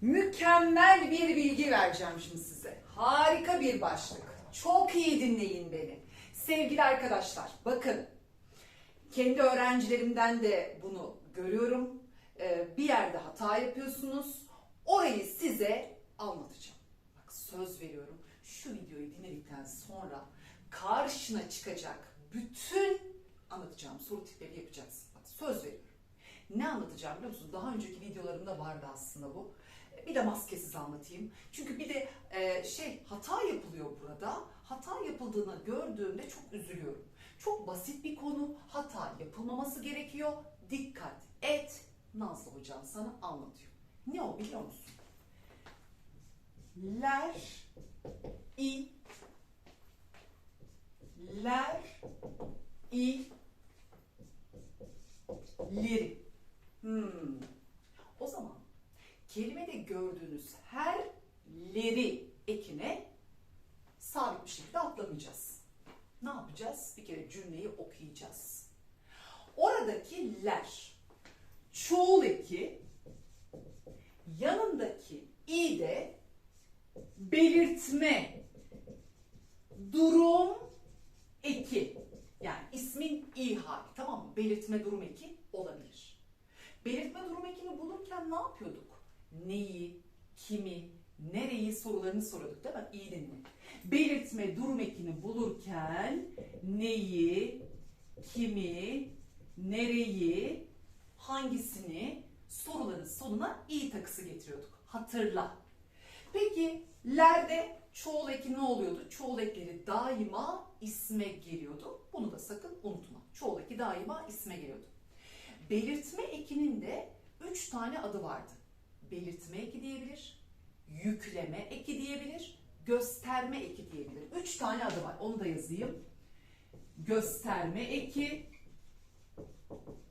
Mükemmel bir bilgi vereceğim şimdi size. Harika bir başlık. Çok iyi dinleyin beni. Sevgili arkadaşlar, bakın. Kendi öğrencilerimden de bunu görüyorum. Ee, bir yerde hata yapıyorsunuz. Orayı size anlatacağım. Bak söz veriyorum. Şu videoyu dinledikten sonra karşına çıkacak bütün anlatacağım soru tipleri yapacaksın. Bak söz veriyorum. Ne anlatacağım biliyor musun? Daha önceki videolarımda vardı aslında bu. Bir de maskesiz anlatayım. Çünkü bir de e, şey hata yapılıyor burada. Hata yapıldığını gördüğümde çok üzülüyorum. Çok basit bir konu. Hata yapılmaması gerekiyor. Dikkat et. Nazlı hocam sana anlatıyor. Ne o biliyor musun? Ler, i, ler, i, lir. Hmm. O zaman kelimede gördüğünüz her leri ekine sabit bir şekilde atlamayacağız. Ne yapacağız? Bir kere cümleyi okuyacağız. Oradaki ler, çoğul eki, yanındaki i de belirtme, durum eki. Yani ismin i hali tamam mı? Belirtme durum eki olabilir. Belirtme durum ekini bulurken ne yapıyorduk? Neyi, kimi, nereyi sorularını soruyorduk değil mi? İyi dinle. Belirtme durum ekini bulurken neyi, kimi, nereyi, hangisini soruların sonuna iyi takısı getiriyorduk. Hatırla. Peki lerde çoğul eki ne oluyordu? Çoğul ekleri daima isme geliyordu. Bunu da sakın unutma. Çoğul eki daima isme geliyordu. Belirtme ekinin de üç tane adı vardı. Belirtme eki diyebilir, yükleme eki diyebilir, gösterme eki diyebilir. Üç tane adı var. Onu da yazayım. Gösterme eki,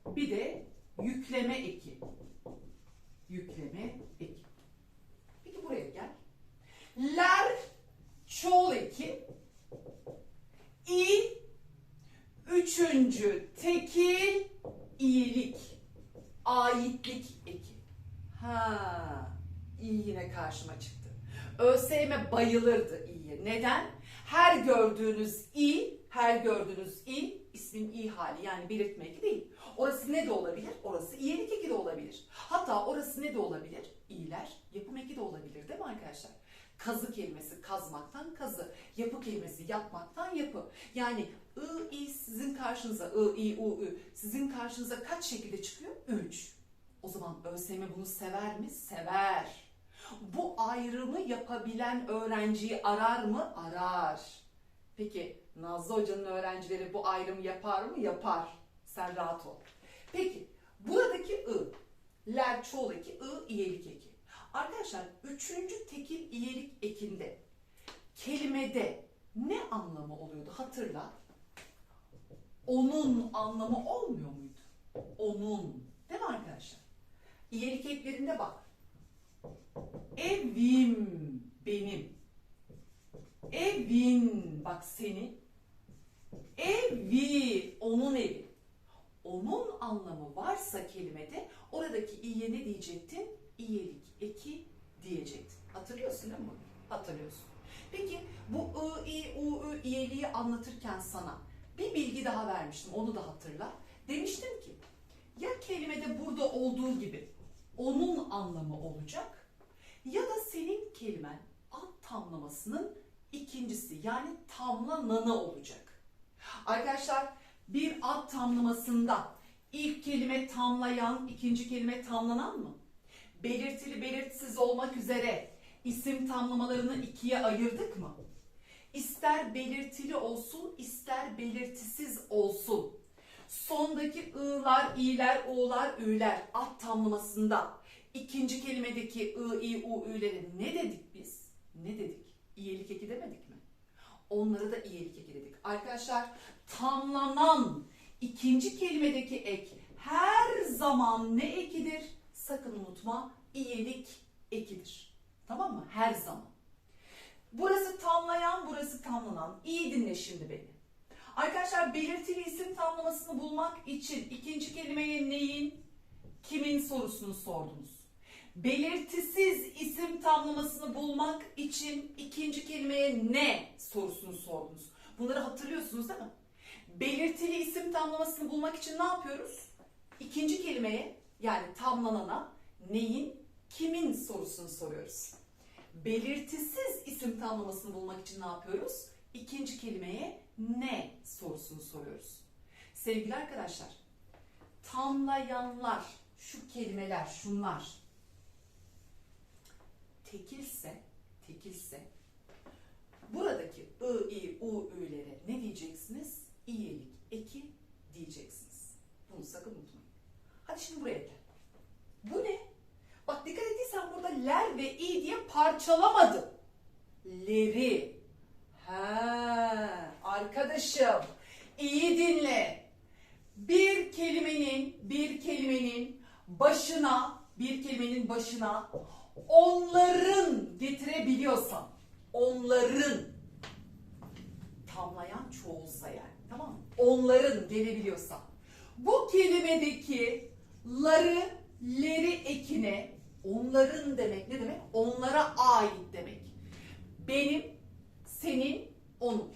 bir de yükleme eki. Yükleme eki. Peki buraya gel. Ler çoğul eki. İ üçüncü tekil iyilik. Aitlik eki. Ha, iyi yine karşıma çıktı. ÖSYM bayılırdı iyiye. Neden? Her gördüğünüz i, her gördüğünüz i ismin i hali yani belirtme değil. Orası ne de olabilir? Orası iyilik eki de olabilir. Hatta orası ne de olabilir? İyiler yapım eki de olabilir değil mi arkadaşlar? Kazı kelimesi kazmaktan kazı, yapı kelimesi yapmaktan yapı. Yani ı, i sizin karşınıza, ı, i, u, ü sizin karşınıza kaç şekilde çıkıyor? Üç. O zaman ÖSYM bunu sever mi? Sever. Bu ayrımı yapabilen öğrenciyi arar mı? Arar. Peki Nazlı Hoca'nın öğrencileri bu ayrımı yapar mı? Yapar. Sen rahat ol. Peki buradaki ı, ler çoğul eki, ı iyelik eki. Arkadaşlar üçüncü tekil iyelik ekinde kelimede ne anlamı oluyordu hatırla. Onun anlamı olmuyor muydu? Onun. Değil mi arkadaşlar? İyelik eklerinde bak. Evim benim. Evin bak senin. Evi onun evi. Onun anlamı varsa kelimede oradaki iyiye ne diyecektin? İyilik eki diyecektin. Hatırlıyorsun değil mi? Hatırlıyorsun. Peki bu ı, i, u, ü, iyiliği anlatırken sana bir bilgi daha vermiştim. Onu da hatırla. Demiştim ki ya kelimede burada olduğu gibi onun anlamı olacak ya da senin kelimen alt tamlamasının ikincisi yani tamlananı olacak. Arkadaşlar bir ad tamlamasında ilk kelime tamlayan, ikinci kelime tamlanan mı? Belirtili belirtisiz olmak üzere isim tamlamalarını ikiye ayırdık mı? İster belirtili olsun, ister belirtisiz olsun. Sondaki ı'lar, i'ler, u'lar, ü'ler ad tamlamasında ikinci kelimedeki ı, i, u, ü'leri ne dedik biz? Ne dedik? İyilik eki demedik mi? Onları da iyilik eki dedik. Arkadaşlar tamlanan ikinci kelimedeki ek her zaman ne ekidir? Sakın unutma iyilik ekidir. Tamam mı? Her zaman. Burası tamlayan, burası tamlanan. İyi dinle şimdi beni. Arkadaşlar belirtili isim tamlamasını bulmak için ikinci kelimeye neyin, kimin sorusunu sordunuz. Belirtisiz isim tamlamasını bulmak için ikinci kelimeye ne sorusunu sordunuz. Bunları hatırlıyorsunuz değil mi? Belirtili isim tamlamasını bulmak için ne yapıyoruz? İkinci kelimeye yani tamlanana neyin, kimin sorusunu soruyoruz. Belirtisiz isim tamlamasını bulmak için ne yapıyoruz? İkinci kelimeye ne sorusunu soruyoruz. Sevgili arkadaşlar, tamlayanlar, şu kelimeler, şunlar tekilse, tekilse buradaki ı, i, u, ü'lere ne diyeceksiniz? İyilik, eki diyeceksiniz. Bunu sakın unutmayın. Hadi şimdi buraya gel. Bu ne? Bak dikkat ettiysen burada ler ve i diye parçalamadım. Leri. Ha, arkadaşım iyi dinle. Bir kelimenin bir kelimenin başına bir kelimenin başına onların getirebiliyorsan onların tamlayan çoğulsa yani tamam mı? Onların gelebiliyorsa bu kelimedeki ları leri ekine onların demek ne demek? Onlara ait demek. Benim, senin, onun.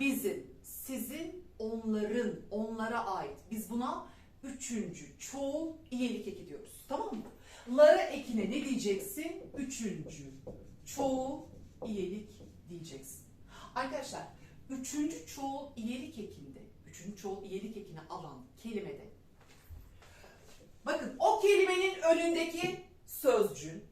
Bizim, sizin, onların, onlara ait. Biz buna üçüncü çoğul iyilik eki diyoruz. Tamam mı? Lara ekine ne diyeceksin? Üçüncü çoğul iyilik diyeceksin. Arkadaşlar üçüncü çoğul iyilik ekinde, üçüncü çoğul iyilik ekini alan kelimede bakın o kelimenin önündeki sözcüğün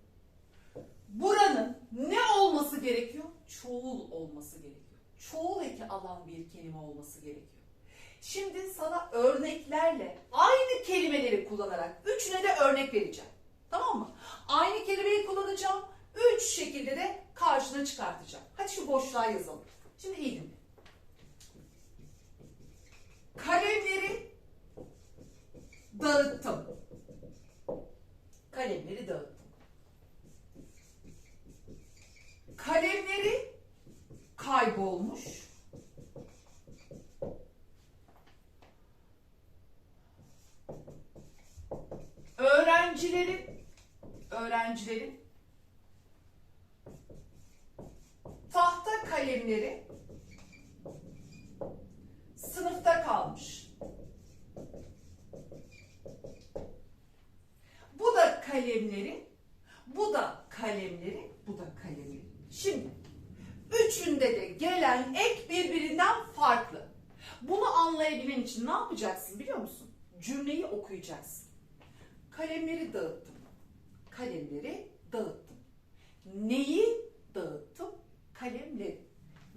buranın ne olması gerekiyor? Çoğul olması gerekiyor. Çoğul eki alan bir kelime olması gerekiyor. Şimdi sana örneklerle aynı kelimeleri kullanarak üçüne de örnek vereceğim. Tamam mı? Aynı kelimeyi kullanacağım. Üç şekilde de karşına çıkartacağım. Hadi şu boşluğa yazalım. Şimdi iyi dinle. Kalemleri dağıttım. Kalemleri dağıttım. Kalemleri kaybolmuş. Öğrencilerin öğrencilerin tahta kalemleri sınıfta kalmış. Bu da kalemleri, bu da kalemleri, bu da kalemleri. Şimdi üçünde de gelen ek birbirinden farklı. Bunu anlayabilmen için ne yapacaksın biliyor musun? Cümleyi okuyacaksın. Kalemleri dağıttım. Kalemleri dağıttım. Neyi dağıttım? Kalemleri.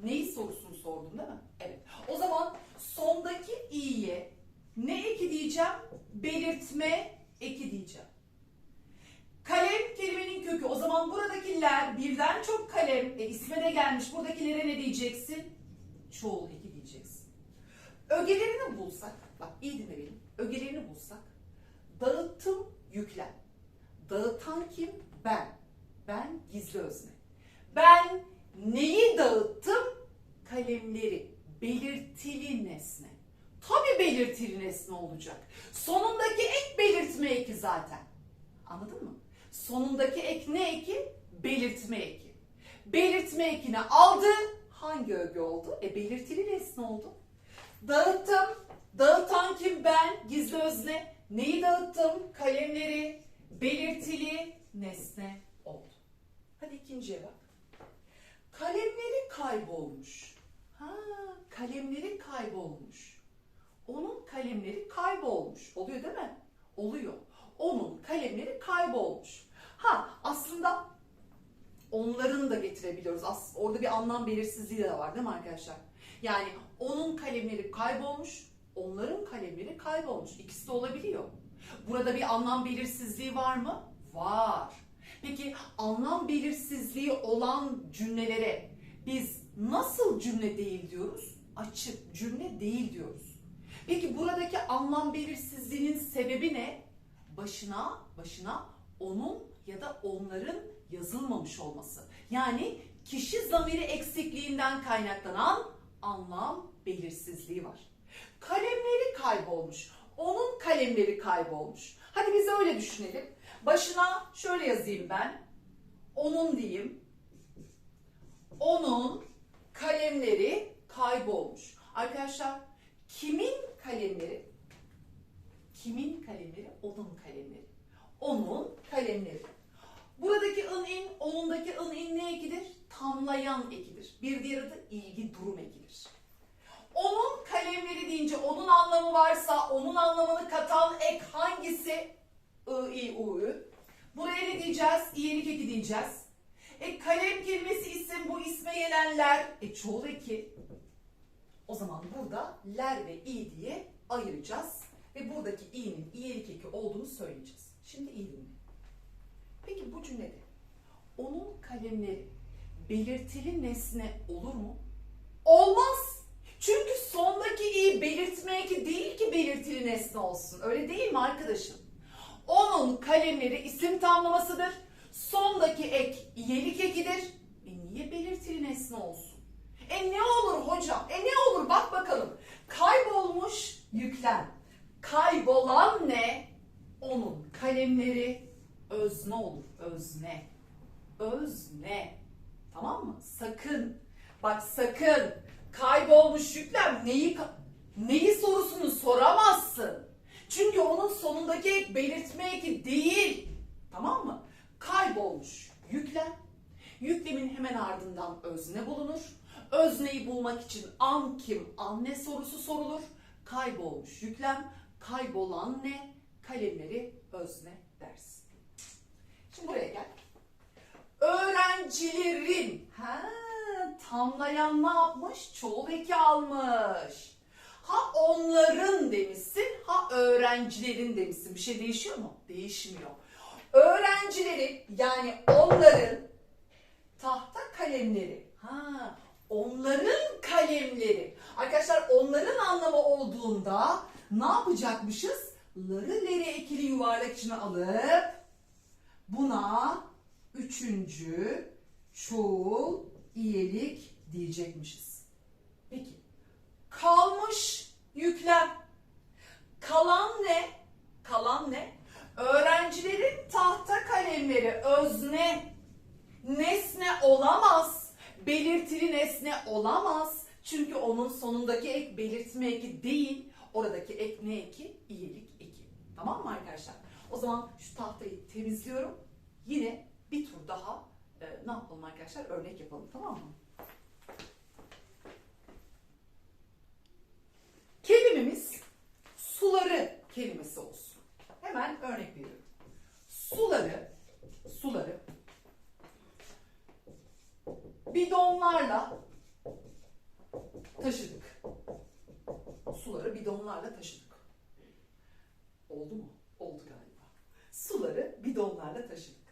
Neyi sorusunu sordum değil mi? Evet. O zaman sondaki i'ye ne eki diyeceğim? Belirtme eki diyeceğim. Kalem kelimenin kökü. O zaman buradakiler birden çok kalem. E, isme de gelmiş. Buradakilere ne diyeceksin? Çoğul eki diyeceksin. Ögelerini bulsak. Bak iyi dinle beni. Ögelerini bulsak. Dağıttım yüklem. Dağıtan kim? Ben. Ben gizli özne. Ben neyi dağıttım? Kalemleri. Belirtili nesne. Tabii belirtili nesne olacak. Sonundaki ek belirtme eki zaten. Anladın mı? Sonundaki ek ne eki? Belirtme eki. Belirtme ekini aldı. Hangi öge oldu? E belirtili nesne oldu. Dağıttım. Dağıtan kim? Ben. Gizli özne. Neyi dağıttım? Kalemleri. Belirtili nesne oldu. Hadi ikinciye bak. Kalemleri kaybolmuş. Ha, kalemleri kaybolmuş. Onun kalemleri kaybolmuş. Oluyor değil mi? Oluyor. Onun kalemleri kaybolmuş. Ha aslında onların da getirebiliyoruz. As orada bir anlam belirsizliği de var değil mi arkadaşlar? Yani onun kalemleri kaybolmuş, onların kalemleri kaybolmuş. İkisi de olabiliyor. Burada bir anlam belirsizliği var mı? Var. Peki anlam belirsizliği olan cümlelere biz nasıl cümle değil diyoruz? Açık cümle değil diyoruz. Peki buradaki anlam belirsizliğinin sebebi ne? Başına, başına onun ya da onların yazılmamış olması. Yani kişi zamiri eksikliğinden kaynaklanan anlam belirsizliği var. Kalemleri kaybolmuş. Onun kalemleri kaybolmuş. Hadi biz öyle düşünelim. Başına şöyle yazayım ben. Onun diyeyim. Onun kalemleri kaybolmuş. Arkadaşlar kimin kalemleri? Kimin kalemleri? Onun kalemleri. Onun kalemleri. Buradaki ın in, onundaki ın in ne ekidir? Tamlayan ekidir. Bir diğer adı ilgi durum ekidir. Onun kalemleri deyince onun anlamı varsa onun anlamını katan ek hangisi? I, I, U, Ü. Buraya ne diyeceğiz? İyelik eki diyeceğiz. E kalem kelimesi isim bu isme gelenler. E çoğul eki. O zaman burada ler ve i diye ayıracağız. Ve buradaki i'nin iyelik eki olduğunu söyleyeceğiz. Şimdi iyi dinle. Peki bu cümlede onun kalemleri belirtili nesne olur mu? Olmaz. Çünkü sondaki i belirtme eki değil ki belirtili nesne olsun. Öyle değil mi arkadaşım? Onun kalemleri isim tamlamasıdır. Sondaki ek iyelik ekidir. E niye belirtili nesne olsun? E ne olur hocam? E ne olur? Bak bakalım. Kaybolmuş yüklem. Kaybolan ne? Onun kalemleri özne olur. Özne. Özne. Tamam mı? Sakın. Bak sakın. Kaybolmuş yüklem neyi neyi sorusunu soramazsın. Çünkü onun sonundaki ek belirtme eki değil. Tamam mı? Kaybolmuş yüklem. Yüklemin hemen ardından özne bulunur. Özneyi bulmak için an kim, an ne sorusu sorulur. Kaybolmuş yüklem, kaybolan ne, kalemleri özne dersin. Şimdi buraya gel. Öğrencilerin, ha tamlayan ne yapmış? Çoğul eki almış. Ha onların demişsin, ha öğrencilerin demişsin. Bir şey değişiyor mu? Değişmiyor. Öğrencilerin yani onların tahta kalemleri. Ha, onların kalemleri. Arkadaşlar onların anlamı olduğunda ne yapacakmışız? Ları leri ekili yuvarlak içine alıp buna üçüncü çoğul iyelik diyecekmişiz. Peki kalmış yüklem. Kalan ne? Kalan ne? Öğrencilerin tahta kalemleri özne nesne olamaz. Belirtili nesne olamaz. Çünkü onun sonundaki ek belirtme eki değil. Oradaki ek ne eki? İyilik eki. Tamam mı arkadaşlar? O zaman şu tahtayı temizliyorum. Yine daha e, ne yapalım arkadaşlar? Örnek yapalım tamam mı? Kelimemiz suları kelimesi olsun. Hemen örnek veriyorum. Suları, suları bidonlarla taşıdık. Suları bidonlarla taşıdık. Oldu mu? Oldu galiba. Suları bidonlarla taşıdık.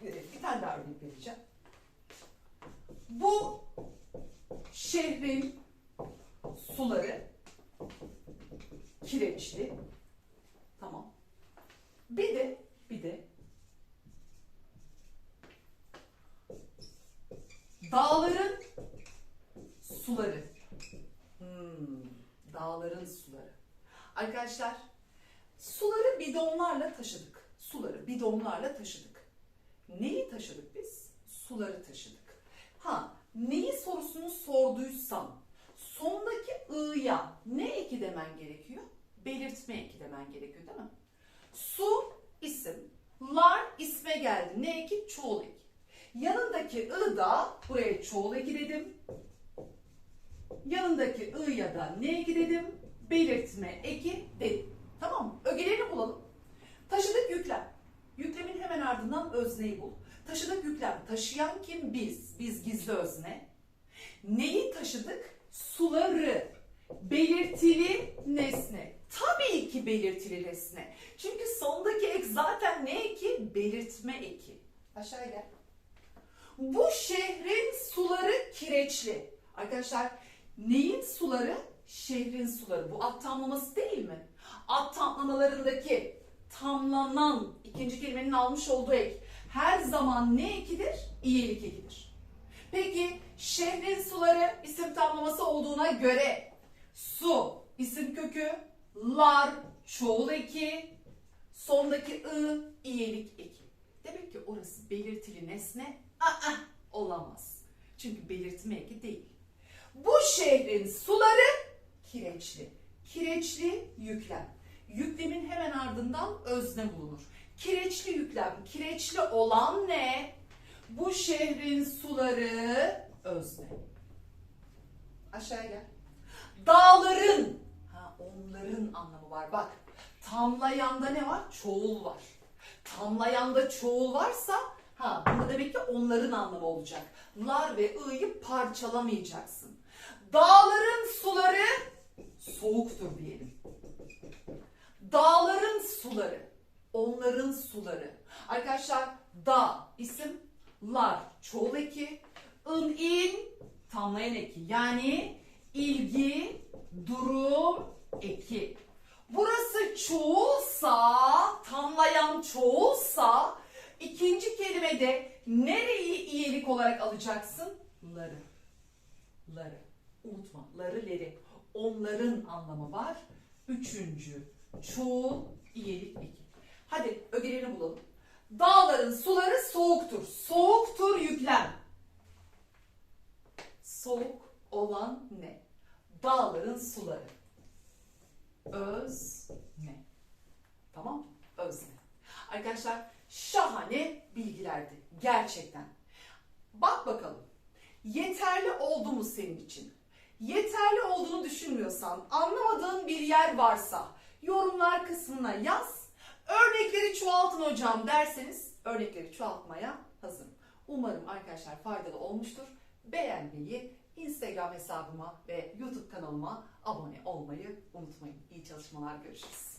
Sev, bir tane daha örnek vereceğim. Bu şehrin suları kireçli. Tamam. Bir de bir de dağların suları. Hmm, dağların suları. Arkadaşlar suları bidonlarla taşıdık. Suları bidonlarla taşıdık. Neyi taşıdık biz? Suları taşıdık. Ha, neyi sorusunu sorduysam sondaki ı'ya ne eki demen gerekiyor? Belirtme eki demen gerekiyor değil mi? Su isim, lar isme geldi. Ne eki? Çoğul eki. Yanındaki ı da buraya çoğul eki dedim. Yanındaki ı'ya da ne eki dedim? Belirtme eki dedim. Tamam mı? Ögelerini bulalım. Taşıdık yüklem. Yüklemin hemen ardından özneyi bul. Taşıdık yüklem. Taşıyan kim? Biz. Biz gizli özne. Neyi taşıdık? Suları. Belirtili nesne. Tabii ki belirtili nesne. Çünkü sondaki ek zaten ne eki? Belirtme eki. Aşağıya gel. Bu şehrin suları kireçli. Arkadaşlar neyin suları? Şehrin suları. Bu at tamlaması değil mi? At tamlamalarındaki tamlanan ikinci kelimenin almış olduğu ek her zaman ne ekidir? İyilik ekidir. Peki şehrin suları isim tamlaması olduğuna göre su isim kökü, lar çoğul eki, Sondaki ı iyelik eki. Demek ki orası belirtili nesne aa, olamaz. Çünkü belirtme eki değil. Bu şehrin suları kireçli. Kireçli yüklem. Yüklemin hemen ardından özne bulunur. Kireçli yüklem. Kireçli olan ne? Bu şehrin suları özne. Aşağıya gel. Dağların. Ha, onların anlamı var. Bak. Tamlayanda ne var? Çoğul var. Tamlayanda çoğul varsa ha bunda demek ki onların anlamı olacak. Lar ve ı'yı parçalamayacaksın. Dağların suları soğuktur diyelim. Dağların suları, onların suları. Arkadaşlar dağ isim, lar çoğul eki, ın in tamlayan eki. Yani ilgi, durum eki. Burası çoğulsa, tamlayan çoğulsa ikinci kelimede nereyi iyilik olarak alacaksın? Ları. Ları. Unutma. Ları leri. Onların anlamı var. Üçüncü. Çoğul iyilik eki. Hadi ögelerini bulalım. Dağların suları soğuktur. Soğuktur yüklem. Soğuk olan ne? Dağların suları. Özne. Tamam? Özne. Arkadaşlar şahane bilgilerdi. Gerçekten. Bak bakalım. Yeterli oldu mu senin için? Yeterli olduğunu düşünmüyorsan, anlamadığın bir yer varsa yorumlar kısmına yaz. Örnekleri çoğaltın hocam derseniz örnekleri çoğaltmaya hazırım. Umarım arkadaşlar faydalı olmuştur. Beğenmeyi, Instagram hesabıma ve YouTube kanalıma abone olmayı unutmayın. İyi çalışmalar, görüşürüz.